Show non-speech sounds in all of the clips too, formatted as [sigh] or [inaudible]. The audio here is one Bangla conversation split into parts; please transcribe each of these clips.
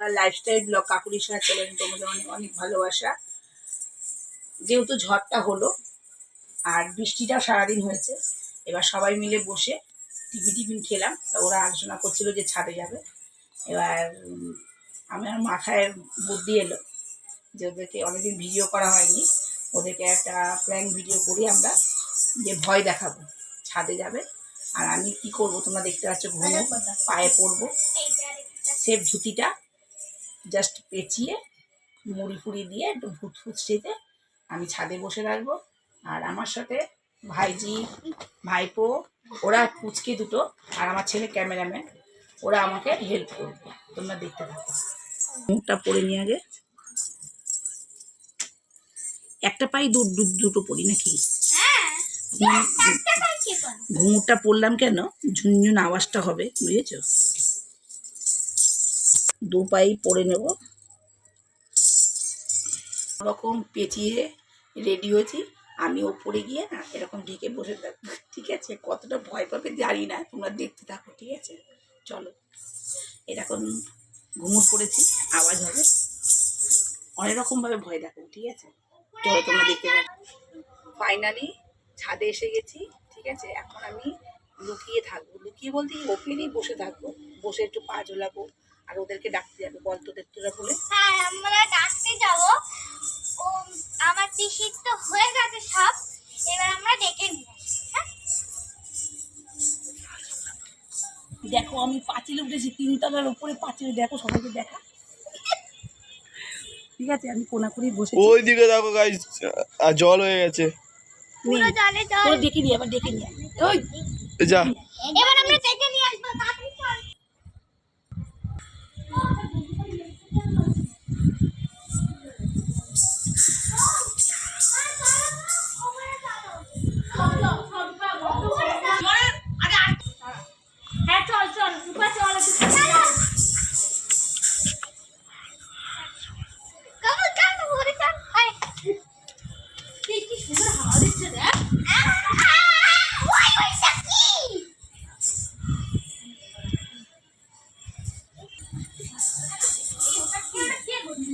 লাইফস্টাইল ব্লগ কাকুরির সাথে চলেন তোমাদের অনেক অনেক ভালোবাসা। যেহেতু ঝড়টা হলো আর বৃষ্টিটা সারাদিন হয়েছে এবার সবাই মিলে বসে টিফিন টিফিন খেলাম তা ওরা আলোচনা করছিল যে ছাদে যাবে। এবার আমার মাথায় বুদ্ধি এলো যে ওদেরকে অনেকদিন ভিডিও করা হয়নি ওদেরকে একটা প্ল্যান ভিডিও করি আমরা যে ভয় দেখাবো ছাদে যাবে। আর আমি কি করব তোমরা দেখতে পাচ্ছ ঘুমো পায়ে পড়ব। সেফ ধুতিটা জাস্ট পেঁচিয়ে মুড়ি ফুড়ি দিয়ে একটু ভুত ফুচড়িতে আমি ছাদে বসে রাখব। আর আমার সাথে ভাইজি ভাইপো ওরা কুচকে দুটো আর আমার ছেলে ক্যামেরাম্যান ওরা আমাকে হেল্প করবে। তোমরা দেখতে থাকো। মুখটা পরে নিয়ে আগে। একটা পাই দু দু- দুটো পড়ি নাকি? ঘুমুরটা পড়লাম কেন? ঝুনঝুন আওয়াজটা হবে বুঝেছ? দু পাই পরে নেব। রকম পেঁচিয়ে রেডি হয়েছি। আমি ওপরে গিয়ে না এরকম ঢেকে বসে থাকব ঠিক আছে? কতটা ভয় পাবে জানি না, তোমরা দেখতে থাকো, ঠিক আছে? চলো। এরকম ঘুমুর পড়েছি, আওয়াজ হবে। অনেক রকমভাবে ভয় দেখো ঠিক আছে? চলো, তোমরা দেখতে পাবো ফাইনালি ছাদে এসে গেছি, ঠিক আছে? এখন আমি লুকিয়ে থাকব। লুকিয়ে বলতে ওপেনেই বসে থাকব। বসে একটু পা ঝোলাবো। আর ওদেরকে ডাকতে যাবে বল তোদের তোরা বলে হ্যাঁ আমরা ডাকতে যাব। ও আমার পিসির তো হয়ে গেছে সব। এবার আমরা ডেকে নিয়ে হ্যাঁ? দেখো আমি পাঁচিলে উঠেছি তিনতলার উপরে পাঁচিলে দেখো সবাইকে দেখা। ঠিক আছে আমি কোনাকুনি বসে ওই দিকে দেখো গাইস আর জল হয়ে গেছে। পুরো জলে জল। ডেকে নিয়ে আবার ডেকে নিয়ে ওই যা। এবার আমরা ডেকে নিয়ে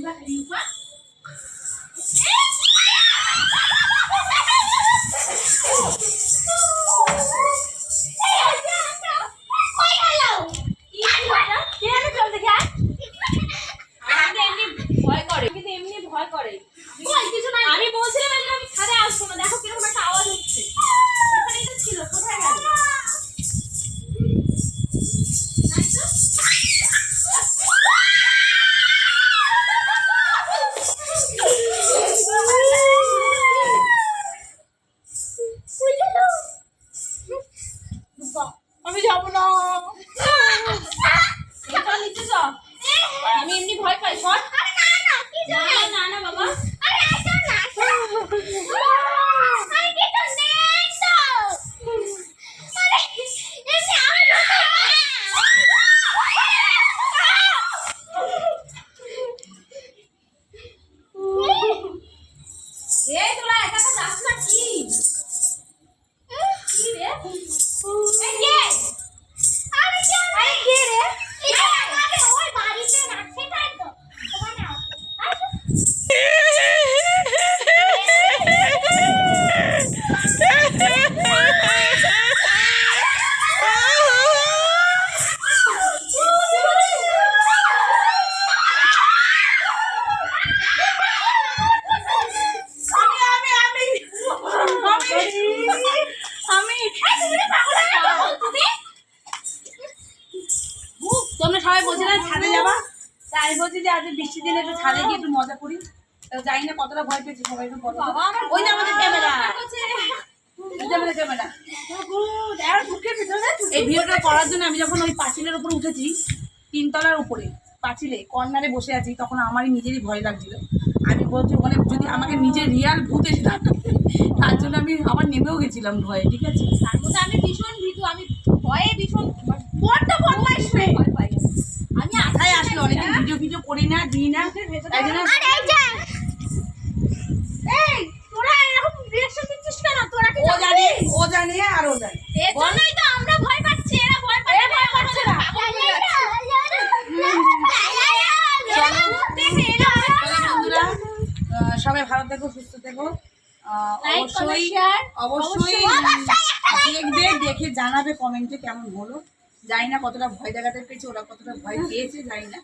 ভয় আমি যাব না। এটা নিচে যা। আমি এমনি ভয় পাই সর। না না না না বাবা। এই [laughs] বলছিলাম ছাদে যাবা? তাই আমি বলছি যে আজকে বৃষ্টির দিনে একটু ছাদে গিয়ে একটু মজা করি। তো জানি না কতটা ভয় পেয়েছি সবাই একটু বলো তো। ওই যে আমাদের ক্যামেরা। ওই যে আমাদের ক্যামেরা। এই ভিডিওটা করার জন্য আমি যখন ওই পাঁচিলের উপর উঠেছি তিনতলার উপরে পাঁচিলে কর্নারে বসে আছি তখন আমারই নিজেরই ভয় লাগছিল। আমি বলছি ওখানে যদি আমাকে নিজের রিয়াল ভূত এসে তার জন্য আমি আবার নেমেও গেছিলাম ভয়ে ঠিক আছে? তার মধ্যে আমি ভীষণ ভীতু আমি ভয়ে ভীষণ পুজো করি না দি না। না। সবাই ভালো থেকো সুস্থ থেকো। অবশ্যই অবশ্যই দেখবে দেখে জানাবে কমেন্টে কেমন হলো। জানি না কতটা ভয় দেখাতে পেয়েছে ওরা কতটা ভয় পেয়েছে জানি না।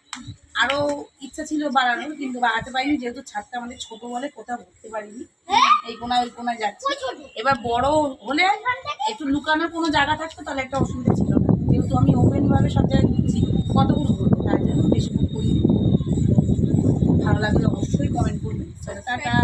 আরও ইচ্ছা ছিল বাড়ানোর কিন্তু বাড়াতে পারিনি যেহেতু ছাদটা আমাদের ছোট বলে কোথাও ঘুরতে পারিনি। এই কোনা ওই কোনা যাচ্ছে। এবার বড় হলে একটু লুকানোর কোনো জায়গা থাকতো তাহলে একটা অসুবিধা ছিল না। যেহেতু আমি ওপেনভাবে সব জায়গায় ঘুরছি কতগুলো ঘুরবো? তার জন্য বেশি করি ভালো লাগলে অবশ্যই কমেন্ট করবেন। টাটা।